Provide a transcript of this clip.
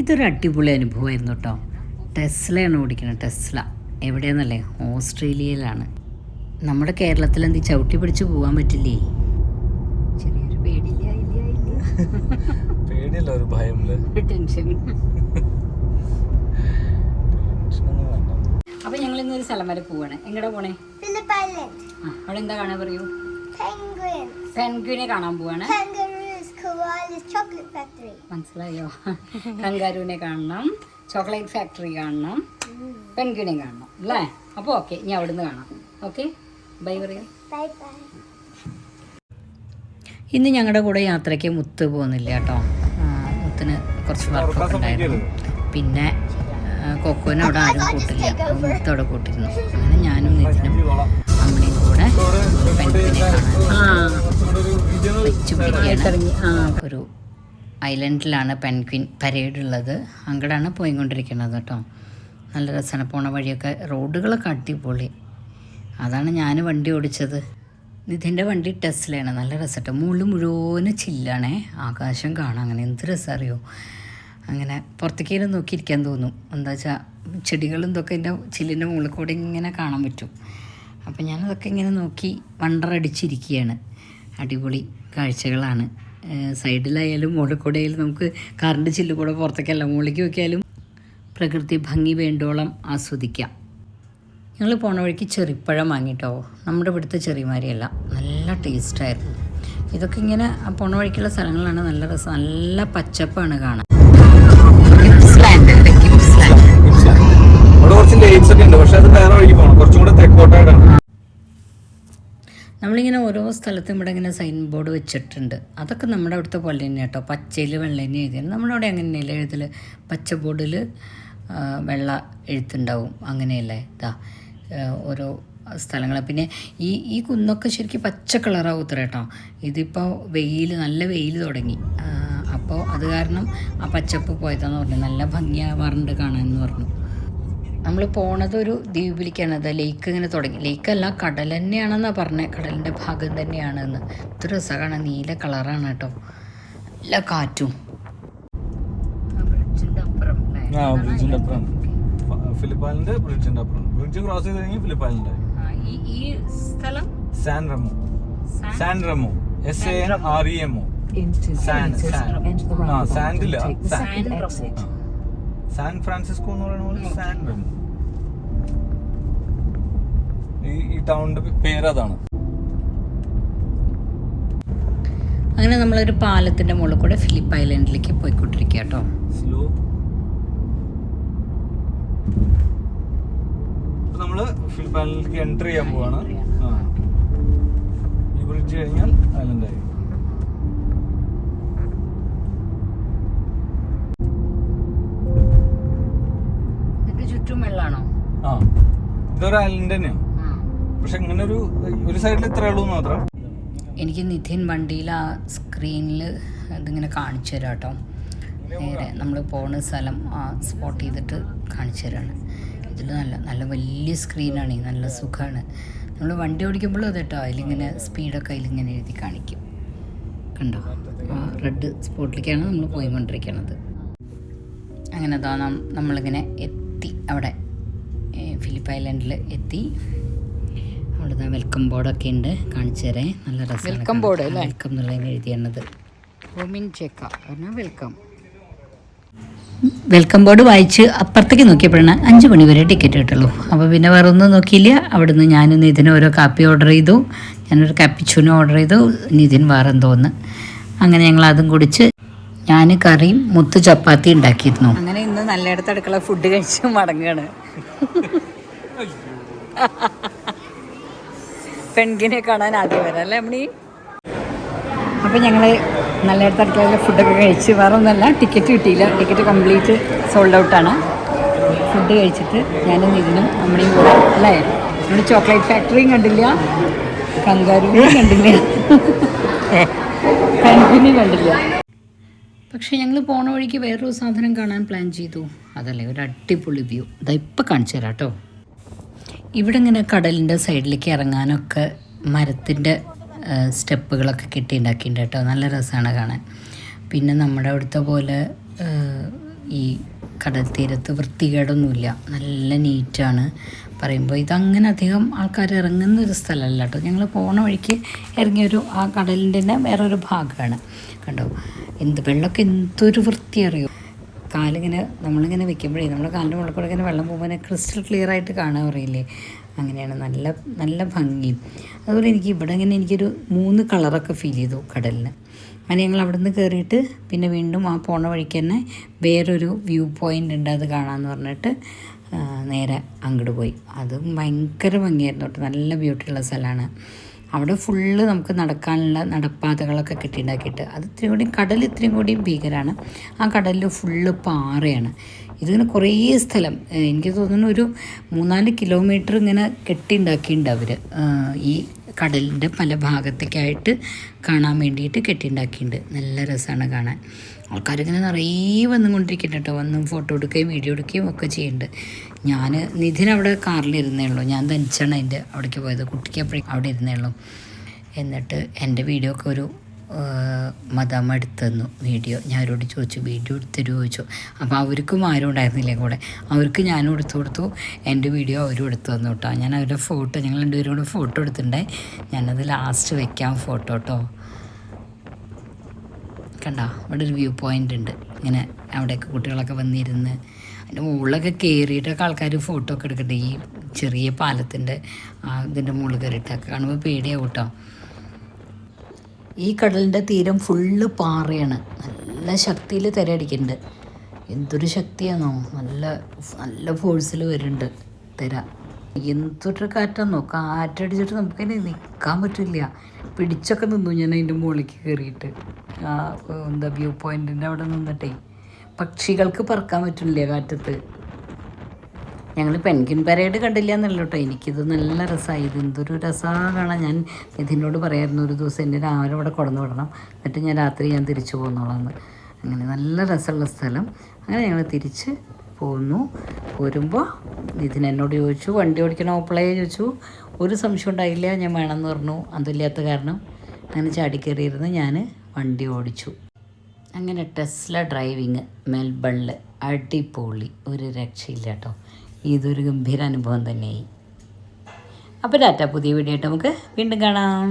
ഇതൊരു അടിപൊളി അനുഭവമായിരുന്നു കേട്ടോ. ടെസ്ലയാണ് ഓടിക്കുന്നത് ടെസ്ല. എവിടെയെന്നല്ലേ? ഓസ്ട്രേലിയയിലാണ്. നമ്മുടെ കേരളത്തിൽ എന്ത് ചവിട്ടി പിടിച്ച് പോകാൻ പറ്റില്ലേ? ചെറിയൊരു പേടിയില്ല ഇല്ല ഇല്ല. പേടിയല്ല ഒരു ഭയം ടെൻഷൻ അപ്പൊ ഞങ്ങൾ ഇന്നൊരു സ്ഥലം വരെ പോവാണ്. എങ്ങടെ പോണേ? അവിടെ എന്താ കാണാൻ പറയൂ. പെൻഗ്വിനെ കാണാൻ പോവാണ്. മനസ്സിലായോ? കങ്കാരുവിനെ കാണണം ചോക്ലേറ്റ് ഫാക്ടറി കാണണം പെൻഗ്വിനെ കാണണം അല്ലേ? അപ്പോൾ ഓക്കെ ഇനി അവിടുന്ന് കാണാം. ഓക്കെ? ബൈ പറയാം. Bye bye. ഇന്ന് ഞങ്ങളുടെ കൂടെ യാത്രയ്ക്ക് മുത്ത് പോകുന്നില്ല കേട്ടോ. മുത്തിന് കുറച്ച് വർക്കൊക്കെ ഉണ്ടായിരുന്നു. പിന്നെ കൊക്കോനെ അവിടെ ആരും കൂട്ടില്ല. മുത്ത് അവിടെ കൂട്ടിരുന്നു. അങ്ങനെ ഞാനും നിതിനും അമ്മയും കൂടെ പെൺകുട്ടിനെ കാണാൻ. ആ. വെച്ച് പിടിക്കുകയാണ് ഒരു ഐലൻഡിലാണ് പെൻക്വിൻ പരേഡ് ഉള്ളത് അങ്ങടാണ് പോയിക്കൊണ്ടിരിക്കുന്നത് കേട്ടോ. നല്ല രസമാണ്. പോണ വഴിയൊക്കെ റോഡുകളൊക്കെ അടിപൊളി. അതാണ് ഞാൻ വണ്ടി ഓടിച്ചത്. നിധിന്റെ വണ്ടി ടെസ്റ്റിലാണ് നല്ല രസട്ടോ മുള്ളു മുഴുവൻ ചില്ലാണേ. ആകാശം കാണാം. അങ്ങനെ എന്ത് രസം അറിയോ അങ്ങനെ പുറത്തേക്കേലും നോക്കിയിരിക്കാൻ തോന്നും. എന്താ വെച്ചാൽ ചെടികളും ഇതൊക്കെ എന്റെ ചില്ലിന്റെ മുകളിൽ കൂടെ ഇങ്ങനെ കാണാൻ പറ്റും. അപ്പം ഞാനതൊക്കെ ഇങ്ങനെ നോക്കി വണ്ടറടിച്ചിരിക്കുകയാണ്. അടിപൊളി കാഴ്ചകളാണ്. സൈഡിലായാലും മുകളിൽ കൂടെ ആയാലും നമുക്ക് കറണ്ട് ചില്ല് കൂടെ പുറത്തേക്കല്ല മുകളിലേക്ക് നോക്കിയാലും പ്രകൃതി ഭംഗി വേണ്ടോളം ആസ്വദിക്കാം. ഞങ്ങൾ പോണ വഴിക്ക് ചെറിപ്പഴം വാങ്ങിട്ടോ. നമ്മുടെ ഇവിടുത്തെ ചെറിമാരിയല്ല നല്ല ടേസ്റ്റായിരുന്നു ഇതൊക്കെ ഇങ്ങനെ പോണ വഴിക്കുള്ള സ്ഥലങ്ങളാണ് നല്ല രസം നല്ല പച്ചപ്പാണ് കാണാൻ. നമ്മളിങ്ങനെ ഓരോ സ്ഥലത്തും ഇവിടെ ഇങ്ങനെ സൈൻ ബോർഡ് വെച്ചിട്ടുണ്ട്. അതൊക്കെ നമ്മുടെ അവിടുത്തെ പോലെ തന്നെ കേട്ടോ. പച്ചയിൽ വെള്ള തന്നെ എഴുതി നമ്മുടെ അവിടെ അങ്ങനെയല്ല? എഴുതൽ പച്ച ബോർഡിൽ വെള്ള എഴുത്തുണ്ടാവും. അങ്ങനെയല്ലേ? ഇതാ ഓരോ സ്ഥലങ്ങൾ പിന്നെ ഈ ഈ കുന്നൊക്കെ ശരിക്കും പച്ച കളറാവും ഉത്തര കേട്ടോ. ഇതിപ്പോൾ വെയിൽ നല്ല വെയിൽ തുടങ്ങി. അപ്പോൾ അത് കാരണം ആ പച്ചപ്പ് പോയതാന്ന് പറഞ്ഞു. നല്ല ഭംഗിയാവാറുണ്ട് കാണാൻ എന്ന് പറഞ്ഞു. നമ്മൾ പോണത് ഒരു ദ്വീപിലേക്കാണ്. അത് ലേക്ക് ഇങ്ങനെ തുടങ്ങി. ലേക്കല്ല കടൽ തന്നെയാണെന്നാണ് പറഞ്ഞത് കടലിന്റെ ഭാഗം തന്നെയാണെന്ന്. ഇത്ര രസമാണ്. നീല കളറാണ് കേട്ടോ. നല്ല കാറ്റും. ആ ബ്രിഡ്ജിന്റെ അപ്പുറം ഫിലിപ്പാലിന്റെ ബ്രിഡ്ജിന്റെ അപ്പുറം. ബ്രിഡ്ജ് ക്രോസ് ചെയ്ത് കഴിഞ്ഞാൽ ഫിലിപ്പാലിന്റെ ഈ സ്ഥലം? San Remo San Remo S A R E M O sand San sand സാൻഡില്ല San Francisco എന്ന് പറയുന്ന പോലെ സാൻ വരുന്നു ഈ ഈ ടൗണിന്റെ പേര് അതാണ്. അങ്ങനെ നമ്മളൊരു പാലത്തിന്റെ മുകളിൽ കൂടെ ഫിലിപ്പ് ഐലൻഡിലേക്ക് പോയിക്കൊണ്ടിരിക്കുക കേട്ടോ. സ്ലോ നമ്മൾ ഫിലിപ്പ് ഐലൻഡിലേക്ക് എൻട്രി ചെയ്യാൻ പോവാണ്. ഈ ബ്രിഡ്ജ് കഴിഞ്ഞാൽ ഐലൻഡായി ഇതിന്റെ ആ. ഇതൊരു ഐലൻഡ് തന്നെയാണ് പക്ഷെ ഇങ്ങനെ ഒരു ഒരു സൈഡിൽ ഇത്രേ ഉള്ളൂ മാത്രം. എനിക്ക് നിധിൻ വണ്ടിയിൽ ആ സ്ക്രീനിൽ ഇതിങ്ങനെ കാണിച്ചു തരാം കേട്ടോ. നേരെ നമ്മൾ പോണ സ്ഥലം ആ സ്പോട്ട് ചെയ്തിട്ട് കാണിച്ചു തരാണ്. ഇതിൽ നല്ല നല്ല വലിയ സ്ക്രീനാണ് ഈ നല്ല സുഖമാണ് നമ്മൾ വണ്ടി ഓടിക്കുമ്പോഴും അത് കേട്ടോ അതിലിങ്ങനെ സ്പീഡൊക്കെ അതിലിങ്ങനെ എഴുതി കാണിക്കും. കണ്ടോ? ആ റെഡ് സ്പോട്ടിലേക്കാണ് നമ്മൾ പോയിക്കൊണ്ടിരിക്കുന്നത് അങ്ങനെ അതാ നമ്മളിങ്ങനെ എത്തി അവിടെ. ഫിലിപ്പ് ഐലൻഡിൽ എത്തി. അവിടെ വെൽക്കം ബോർഡൊക്കെ ഉണ്ട്. കാണിച്ചു തരേ. നല്ല രസം വെൽക്കം ബോർഡ് അല്ലേ? വെൽക്കം എന്നുള്ളതിന് എഴുതിയത് ഹോമിൻ ചെക്ക പറഞ്ഞാൽ വെൽക്കം വെൽക്കം ബോർഡ് വായിച്ച് അപ്പുറത്തേക്ക് നോക്കിയപ്പോഴാണ് അഞ്ച് മണി വരെ ടിക്കറ്റ് കിട്ടുള്ളൂ. അപ്പോൾ പിന്നെ വേറെ ഒന്നും നോക്കിയില്ല. അവിടുന്ന് ഞാനും നിതിന് ഓരോ കാപ്പി ഓർഡർ ചെയ്തു. ഞാനൊരു കാപ്പിച്ചൂനും ഓർഡർ ചെയ്തു. നിതിൻ വേറെ എന്തോന്ന് അങ്ങനെ ഞങ്ങൾ അതും കുടിച്ച് ഞാൻ കറിയും മുത്ത് ചപ്പാത്തി ഉണ്ടാക്കിയിരുന്നു. അങ്ങനെ ഇന്ന് നല്ലയിടത്ത് അടുക്കള ഫുഡ് കഴിച്ച് മടങ്ങുകയാണ് പെൺകിനെ കാണാൻ ആദ്യം വരാം അല്ലേ അമ്മണി? അപ്പം ഞങ്ങൾ നല്ല അടുക്കളയിൽ ഫുഡൊക്കെ കഴിച്ച് വേറെ ഒന്നല്ല ടിക്കറ്റ് കിട്ടിയില്ല ടിക്കറ്റ് കംപ്ലീറ്റ് സോൾഡ് ഔട്ടാണ് ഫുഡ് കഴിച്ചിട്ട് ഞാനും ഇതിനും അമ്മണിയും കൂടെ അല്ലേ? നമ്മുടെ ചോക്ലേറ്റ് ഫാക്ടറിയും കണ്ടില്ല കങ്കാരുവിനെയും കണ്ടില്ല പെൺകുഞ്ഞും കണ്ടില്ല. പക്ഷേ ഞങ്ങൾ പോണ വഴിക്ക് വേറൊരു സാധനം കാണാൻ പ്ലാൻ ചെയ്തു. അതല്ലേ ഒരു അടിപൊളി വ്യൂ ഇതാ ഇപ്പം കാണിച്ചു തരാം കേട്ടോ. ഇവിടെ ഇങ്ങനെ കടലിന്റെ സൈഡിലേക്ക് ഇറങ്ങാനൊക്കെ മരത്തിന്റെ സ്റ്റെപ്പുകളൊക്കെ കെട്ടിയുണ്ടാക്കിയിട്ടുണ്ട് കേട്ടോ. നല്ല രസമാണ് കാണാൻ. പിന്നെ നമ്മുടെ അവിടുത്തെ പോലെ ഈ കടൽ തീരത്ത് വൃത്തികേടൊന്നുമില്ല. നല്ല നീറ്റാണ്. പറയുമ്പോൾ ഇതങ്ങനെ അധികം ആൾക്കാർ ഇറങ്ങുന്ന ഒരു സ്ഥലമല്ല കേട്ടോ. ഞങ്ങൾ പോണ വഴിക്ക് ഇറങ്ങിയൊരു ആ കടലിന്റെ തന്നെ വേറൊരു ഭാഗമാണ് കണ്ടോ? എന്ത് വെള്ളമൊക്കെ എന്തൊരു വൃത്തി അറിയോ കാലിങ്ങനെ നമ്മളിങ്ങനെ വെക്കുമ്പോഴേ നമ്മുടെ കാലിന്റെ മുകളിൽ കൂടെ ഇങ്ങനെ വെള്ളം പോകുമ്പോൾ ക്രിസ്റ്റൽ ക്ലിയർ ആയിട്ട് കാണാൻ പറയില്ലേ? അങ്ങനെയാണ് നല്ല നല്ല ഭംഗിയും അതുപോലെ എനിക്ക് ഇവിടെ ഇങ്ങനെ എനിക്കൊരു മൂന്ന് കളറൊക്കെ ഫീൽ ചെയ്തു കടലിന്. അങ്ങനെ ഞങ്ങൾ അവിടെ നിന്ന് കയറിയിട്ട് പിന്നെ വീണ്ടും ആ പോണ വഴിക്ക് തന്നെ വേറൊരു വ്യൂ പോയിന്റ് ഉണ്ട് അത് കാണാമെന്ന് പറഞ്ഞിട്ട് നേരെ അങ്ങോട്ട് പോയി. അതും ഭയങ്കര ഭംഗിയായിരുന്നു കേട്ടോ. നല്ല ബ്യൂട്ടിയുള്ള സ്ഥലമാണ്. അവിടെ ഫുള്ള് നമുക്ക് നടക്കാനുള്ള നടപ്പാതകളൊക്കെ കെട്ടിണ്ടാക്കിയിട്ട്. അത് ഇത്രയും കൂടി കടൽ ഇത്രയും കൂടി ഭീകരമാണ് ആ കടലിൽ ഫുള്ള് പാറയാണ്. ഇതിങ്ങനെ കുറേ സ്ഥലം എനിക്ക് തോന്നുന്നു ഒരു മൂന്നാൽ കിലോമീറ്റർ ഇങ്ങനെ കെട്ടിണ്ടാക്കിയിട്ടുണ്ട് അവർ ഈ കടലിന്റെ പല ഭാഗത്തേക്കായിട്ട് കാണാൻ വേണ്ടിയിട്ട് കെട്ടിണ്ടാക്കിയിട്ടുണ്ട് നല്ല രസമാണ് കാണാൻ. ആൾക്കാരിങ്ങനെ നിറയെ വന്നുകൊണ്ടിരിക്കുന്നുണ്ട് കേട്ടോ. വന്നും ഫോട്ടോ എടുക്കുകയും വീഡിയോ എടുക്കുകയും ഒക്കെ ചെയ്യുന്നുണ്ട് ഞാൻ നിധിൻ അവിടെ കാറിലിരുന്നേ ഉള്ളൂ. ഞാൻ തനിച്ചാണ് അതിന്റെ അവിടേക്ക് പോയത്. കുട്ടിക്ക് എപ്പോഴും അവിടെ ഇരുന്നേ ഉള്ളൂ. എന്നിട്ട് എന്റെ വീഡിയോ ഒക്കെ ഒരു മദാമ്മ എടുത്തുതന്നു വീഡിയോ. ഞാൻ അവരോട് ചോദിച്ചു വീഡിയോ എടുത്തരുമോ ചോദിച്ചു. അപ്പോൾ അവർക്കും ആരും ഉണ്ടായിരുന്നില്ല കൂടെ. അവർക്ക് ഞാനും എടുത്തു കൊടുത്തു. എന്റെ വീഡിയോ അവരും എടുത്തു തന്നു കേട്ടോ. ഞാൻ അവരുടെ ഫോട്ടോ ഞങ്ങൾ രണ്ടുപേരും കൂടെ ഫോട്ടോ എടുത്തിട്ടുണ്ടായി ഞാനത് ലാസ്റ്റ് വെക്കാം ഫോട്ടോ കേട്ടോ കണ്ടോ? അവിടെ ഒരു വ്യൂ പോയിന്റ് ഉണ്ട്. ഇങ്ങനെ അവിടെയൊക്കെ കുട്ടികളൊക്കെ വന്നിരുന്ന് അതിന്റെ മുകളിലൊക്കെ കയറിയിട്ടൊക്കെ ആൾക്കാർ ഫോട്ടോ ഒക്കെ എടുക്കട്ടെ ഈ ചെറിയ പാലത്തിന്റെ ഇതിന്റെ മുകളിൽ കയറിയിട്ടൊക്കെ കാണുമ്പോൾ പേടിയാവും കേട്ടോ ഈ കടലിന്റെ തീരം ഫുള്ള് പാറയാണ്. നല്ല ശക്തിയിൽ തിരയടിക്കുന്നുണ്ട് എന്തൊരു ശക്തിയാണോ നല്ല നല്ല ഫോഴ്സിൽ വരുന്നുണ്ട് തിര. എന്തൊരു കാറ്റാന്നോ. കാറ്റടിച്ചിട്ട് നമുക്കതിന് നിൽക്കാൻ പറ്റില്ല. പിടിച്ചൊക്കെ നിന്നു ഞാൻ അതിന്റെ മുകളിലേക്ക് കയറിയിട്ട് ആ എന്താ വ്യൂ പോയിന്റിന്റെ അവിടെ നിന്നിട്ടേ. പക്ഷികൾക്ക് പറക്കാൻ പറ്റില്ല കാറ്റത്ത്? ഞങ്ങൾ പെൻഗിൻ പരേഡ് കണ്ടില്ല എന്നല്ല കേട്ടോ. എനിക്കിത് നല്ല രസമായി ഇത് എന്തൊരു രസമാണ് ഞാൻ ഇതിനോട് പറയായിരുന്നു ഒരു ദിവസം എന്റെ രാവിലെ ഇവിടെ കൊടന്നു വിടണം. എന്നിട്ട് ഞാൻ രാത്രി ഞാൻ തിരിച്ചു പോകുന്നോളാന്ന് അങ്ങനെ നല്ല രസമുള്ള സ്ഥലം. അങ്ങനെ ഞങ്ങൾ തിരിച്ച് പോന്നു. പോരുമ്പോൾ നിതിൻ എന്നോട് ചോദിച്ചു വണ്ടി ഓടിക്കണോ? ഓപ്പളേ ചോദിച്ചു. ഒരു സംശയം ഉണ്ടായില്ല. ഞാൻ വേണമെന്ന് പറഞ്ഞു. അതില്ലാത്ത കാരണം. അങ്ങനെ ചാടിക്കയറിയിരുന്ന് ഞാൻ വണ്ടി ഓടിച്ചു. അങ്ങനെ ടെസ്ല ഡ്രൈവിങ് മെൽബണിൽ അടിപൊളി ഒരു രക്ഷയില്ല കേട്ടോ ഇതൊരു ഗംഭീര അനുഭവം തന്നെയായി. അപ്പോൾ ഡാറ്റ പുതിയ വീഡിയോ ആയിട്ട് നമുക്ക് വീണ്ടും കാണാം.